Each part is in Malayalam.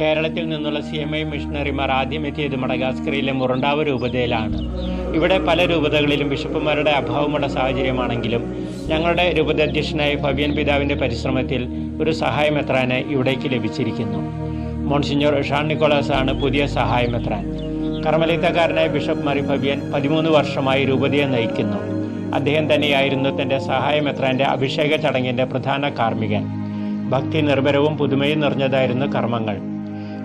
കേരളത്തിൽ നിന്നുള്ള സി എം ഐ മിഷണറിമാർ ആദ്യം എത്തിയത് മടഗാസ്കറിയിലെ മുറണ്ടാവ് രൂപതയിലാണ്. ഇവിടെ പല രൂപതകളിലും ബിഷപ്പുമാരുടെ അഭാവമുള്ള സാഹചര്യമാണെങ്കിലും ഞങ്ങളുടെ രൂപത രൂപതാധ്യക്ഷനായ ഫബിയൻ പിതാവിന്റെ പരിശ്രമത്തിൽ ഒരു സഹായം എത്രാന് ഇവിടേക്ക് ലഭിച്ചിരിക്കുന്നു. മോൺസിഞ്ഞോർ ഷാൻ നിക്കോളാസ് ആണ് പുതിയ സഹായം എത്രാൻ. കർമ്മലിത്തക്കാരനായ ബിഷപ്പ് മറി ഫബിയൻ പതിമൂന്ന് വർഷമായി രൂപതയെ നയിക്കുന്നു. അദ്ദേഹം തന്നെയായിരുന്നു തന്റെ സഹായം എത്രാന്റെ അഭിഷേക ചടങ്ങിന്റെ പ്രധാന കാർമ്മികൻ. ഭക്തി നിർഭരവും പുതുമയും നിറഞ്ഞതായിരുന്നു കർമ്മങ്ങൾ.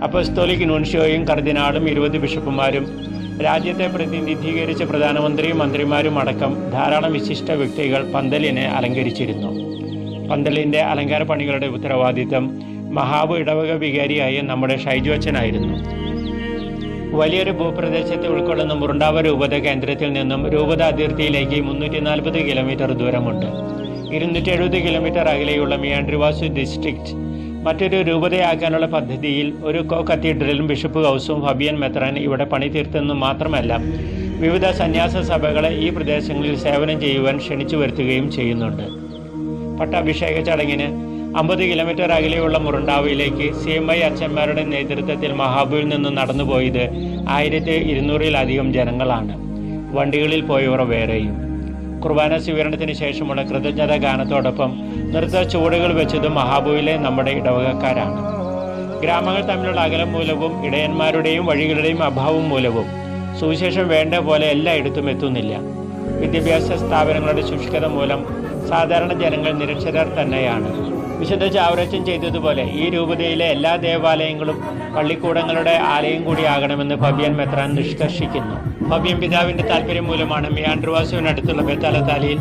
അപ്പസ്തോലിക് നൂൻഷ്യോയും കർദിനാളും ഇരുപത് ബിഷപ്പുമാരും രാജ്യത്തെ പ്രതിനിധീകരിച്ച പ്രധാനമന്ത്രിയും മന്ത്രിമാരും അടക്കം ധാരാളം വിശിഷ്ട വ്യക്തികൾ പന്തലിനെ അലങ്കരിച്ചിരുന്നു. പന്തലിന്റെ അലങ്കാര പണികളുടെ ഉത്തരവാദിത്തം മഹാബ് ഇടവക വികാരിയായ നമ്മുടെ ഷൈജു അച്ഛനായിരുന്നു. വലിയൊരു ഭൂപ്രദേശത്തെ ഉൾക്കൊള്ളുന്ന മുറുണ്ടാവ രൂപത കേന്ദ്രത്തിൽ നിന്നും രൂപത അതിർത്തിയിലേക്ക് മുന്നൂറ്റി നാൽപ്പത് കിലോമീറ്റർ ദൂരമുണ്ട്. ഇരുന്നൂറ്റി എഴുപത് കിലോമീറ്റർ അകലെയുള്ള മിയാൻഡ്രിവാസു ഡിസ്ട്രിക്റ്റ് മറ്റൊരു രൂപതയാക്കാനുള്ള പദ്ധതിയിൽ ഒരു കോ കത്തീഡ്രലും ബിഷപ്പ് ഹൗസും ഫബിയൻ മെത്രാൻ ഇവിടെ പണി തീർത്തെന്നും മാത്രമല്ല വിവിധ സന്യാസ സഭകളെ ഈ പ്രദേശങ്ങളിൽ സേവനം ചെയ്യുവാൻ ക്ഷണിച്ചു വരുത്തുകയും ചെയ്യുന്നുണ്ട്. പട്ടാഭിഷേക ചടങ്ങിന് അമ്പത് കിലോമീറ്റർ അകലെയുള്ള മുറുണ്ടാവിലേക്ക് സി എം ഐ അച്ഛന്മാരുടെ നേതൃത്വത്തിൽ മഹാബുവിൽ നിന്ന് നടന്നുപോയത് ആയിരത്തി ഇരുന്നൂറിലധികം ജനങ്ങളാണ്. വണ്ടികളിൽ പോയവർ വേറെയും. കുർബാന സ്വീകരണത്തിന് ശേഷമുള്ള കൃതജ്ഞത ഗാനത്തോടൊപ്പം നൃത്ത ചുവടുകൾ വെച്ചതും മഹാബുവിലെ നമ്മുടെ ഇടവകക്കാരാണ്. ഗ്രാമങ്ങൾ തമ്മിലുള്ള അകലം മൂലവും ഇടയന്മാരുടെയും വഴികളുടെയും അഭാവം മൂലവും സുവിശേഷം വേണ്ട പോലെ എല്ലായിടത്തും എത്തുന്നില്ല. വിദ്യാഭ്യാസ സ്ഥാപനങ്ങളുടെ ശുഷ്കത മൂലം സാധാരണ ജനങ്ങൾ നിരക്ഷരർ തന്നെയാണ്. വിശുദ്ധ ചാവറച്ചൻ ചെയ്തതുപോലെ ഈ രൂപതയിലെ എല്ലാ ദേവാലയങ്ങളും പള്ളിക്കൂടങ്ങളുടെ ആലയം കൂടിയാകണമെന്ന് ഫബിയൻ മെത്രാൻ നിഷ്കർഷിക്കുന്നു ഫബിയൻ പിതാവിന്റെ താല്പര്യം മൂലമാണ് മിയാൻഡ്രുവാസുവിനടുത്തുള്ള ബെത്താലത്താലിയിൽ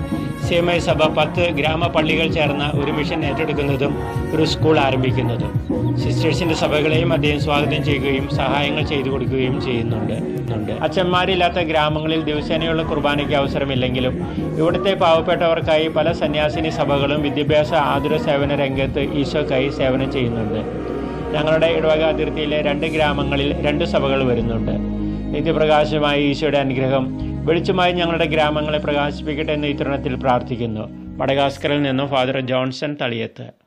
സേമയ സഭ പത്ത് ഗ്രാമപള്ളികൾ ചേർന്ന ഒരു മിഷൻ ഏറ്റെടുക്കുന്നതും ഒരു സ്കൂൾ ആരംഭിക്കുന്നതും സിസ്റ്റേഴ്സിന്റെ സഭകളെയും അദ്ദേഹം സ്വാഗതം ചെയ്യുകയും സഹായങ്ങൾ ചെയ്തു കൊടുക്കുകയും ചെയ്യുന്നുണ്ട്. അച്ഛന്മാരില്ലാത്ത ഗ്രാമങ്ങളിൽ ദിവസേനയുള്ള കുർബാനയ്ക്ക് അവസരമില്ലെങ്കിലും ഇവിടുത്തെ പാവപ്പെട്ടവർക്കായി പല സന്യാസിനി സഭകളും വിദ്യാഭ്യാസ ആതുര സേവന രംഗത്ത് ഈശോക്കായി സേവനം ചെയ്യുന്നുണ്ട്. ഞങ്ങളുടെ ഇടവക അതിർത്തിയിലെ രണ്ട് ഗ്രാമങ്ങളിൽ രണ്ട് സഭകൾ വരുന്നുണ്ട്. നിത്യപ്രകാശമായ ഈശോയുടെ അനുഗ്രഹം വെളിച്ചമായി ഞങ്ങളുടെ ഗ്രാമങ്ങളെ പ്രകാശിപ്പിക്കട്ടെ എന്ന് ഈ പ്രാർത്ഥിക്കുന്നു. മഡഗാസ്കറിൽ നിന്നും ഫാദർ ജോൺസൺ തളിയത്ത്.